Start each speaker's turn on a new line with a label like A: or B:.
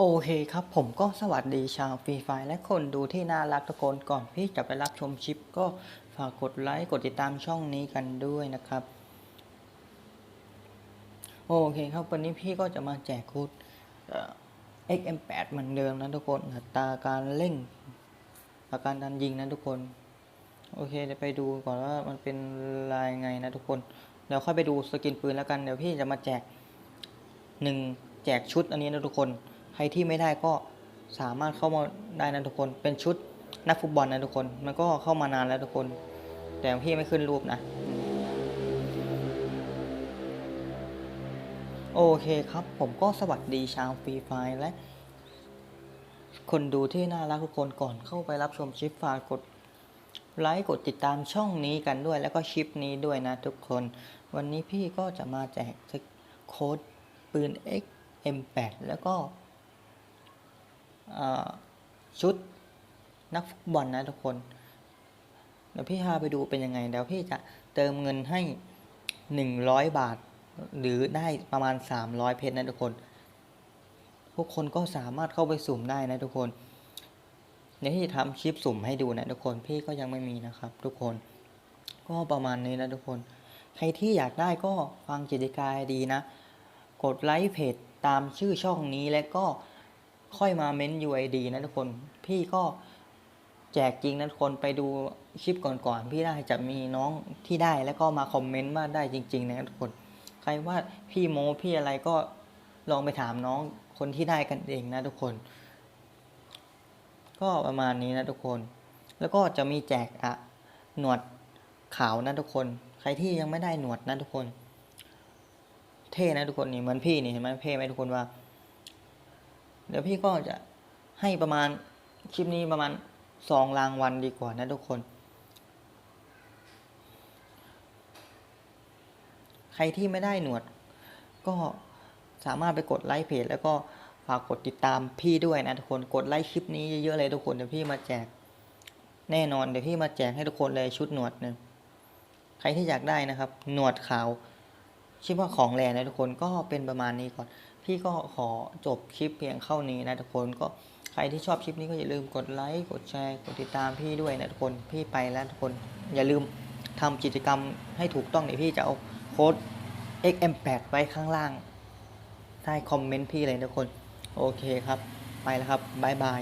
A: โอเคครับ ผมก็สวัสดีชาวฟรีไฟและคนดูที่น่ารักทุกคนก่อนที่จะไปรับชมชิป ก็ฝากกดไลค์กดติดตามช่องนี้กันด้วยนะครับ โอเคครับ วันนี้พี่ก็จะมาแจกค้ด XM8 เหมือนเดิมนะทุกคนอัตราการเร่งอัตรการยิงนะทุกคน โอเคเดี๋ยวไปดูก่อนว่ามันเป็นลายไงนะทุกคนเดี๋ยวค่อยไปดูสกินปืนแล้วกันเดี๋ยวพี่จะมาแจกหนึ่งแจกชุดอันนี้นะทุกคน ครที่ไม่ได้ก็สามารถเข้ามาได้นะทุกคน เป็นชุดนักฟุตบอลนะทุกคน มันก็เข้ามานานแล้วทุกคน แต่พี่ไม่ขึ้นรูปนะ โอเคครับ ผมก็สวัสดีชาวฟรีไฟและ คนดูที่น่ารักทุกคนก่อนเข้าไปรับชมชิปฝากกดไลค์กดติดตามช่องนี้กันด้วย แล้วก็ชิปนี้ด้วยนะทุกคน วันนี้พี่ก็จะมาแจกโค้ดปืน XM8 แล้วก็ ชุดนักฟุตบอลนะทุกคน เดี๋ยวพี่พาไปดูเป็นยังไง เดี๋ยวพี่จะเติมเงินให้ 100 บาท หรือได้ประมาณ 300 เพชรนะทุกคน ทุกคนก็สามารถเข้าไปสุ่มได้นะทุกคน เดี๋ยวพี่จะทำคลิปสุ่มให้ดูนะทุกคน พี่ก็ยังไม่มีนะครับ ทุกคน ก็ประมาณนี้นะทุกคน ใครที่อยากได้ก็ฟังกิจการดีนะ กดไลค์เพจตามชื่อช่องนี้และก็ ค่อยมาเม้น UID นะทุกคน พี่ก็แจกจริงนะทุกคนไปดูคลิปก่อนๆพี่ได้จะมีน้องที่ได้แล้วก็มาคอมเมนต์ว่าได้จริง ๆ นะทุกคน ใครว่าพี่โมพี่อะไรก็ลองไปถามน้องคนที่ได้กันเองนะทุกคน ก็ประมาณนี้นะทุกคน แล้วก็จะมีแจกอะหนวดขาวนะทุกคน ใครที่ยังไม่ได้หนวดนะทุกคน เท่นะทุกคนนี่เหมือนพี่นี่เห็นไหมเท่ไหมทุกคนว่า เดี๋ยวพี่ก็จะให้ประมาณคลิปนี้ประมาณสองรางวัลดีกว่านะทุกคน ใครที่ไม่ได้หนวด ก็สามารถไปกดไลค์เพจแล้วก็ฝากกดติดตามพี่ด้วยนะทุกคนกดไลค์คลิปนี้เยอะๆเลยทุกคนเดี๋ยวพี่มาแจก แน่นอนเดี๋ยวพี่มาแจกให้ทุกคนเลยชุดหนวดหนึ่งใครที่อยากได้นะครับ หนวดขาวคิดว่าของแรงนะทุกคนก็เป็นประมาณนี้ก่อน พี่ก็ขอจบคลิปเพียงเข้านี้นะทุกคนก็ใครที่ชอบคลิปนี้ก็อย่าลืมกดไลค์กดแชร์กดติดตามพี่ด้วยนะทุกคนพี่ไปแล้วทุกคนอย่าลืมทำกิจกรรมให้ถูกต้องเดี๋ยวพี่จะเอาโค้ด XM8 ไว้ข้างล่างใต้คอมเมนต์พี่เลยนะทุกคน โอเคครับ ไปแล้วครับบ๊ายบาย